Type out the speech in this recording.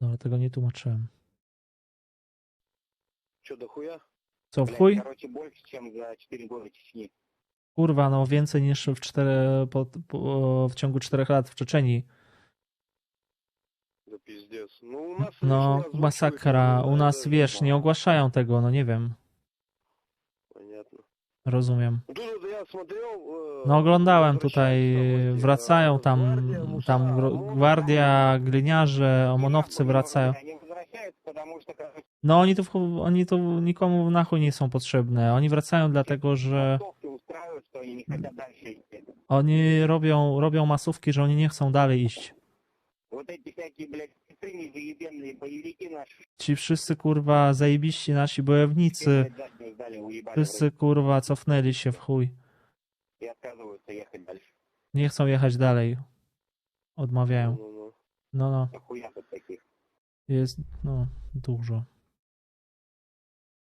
Dobra, tego nie tłumaczyłem. Что, до хуя? Co, w Блядь, chuj? короче, больше, чем за 4 года Чечни. Kurwa, no więcej niż w, cztery, po, po, w ciągu czterech lat w Czeczeni. Да пиздец. Ну, у нас... No, видишь, озвучивают, masakra. ну, U nas, это wiesz, nie мало. ogłaszają tego, no nie wiem. Понятно. Rozumiem. No oglądałem tutaj, wracają tam, tam gwardia, gliniarze, omonowcy wracają. No oni tu, oni tu nikomu na chuj nie są potrzebne. Oni wracają dlatego, że oni robią, robią masówki, że oni nie chcą dalej iść. Ci wszyscy kurwa zajebiści nasi bojownicy Wszyscy kurwa cofnęli się w chuj. Nie chcą jechać dalej. Odmawiają. No, no. no, no. Jest, no, dużo.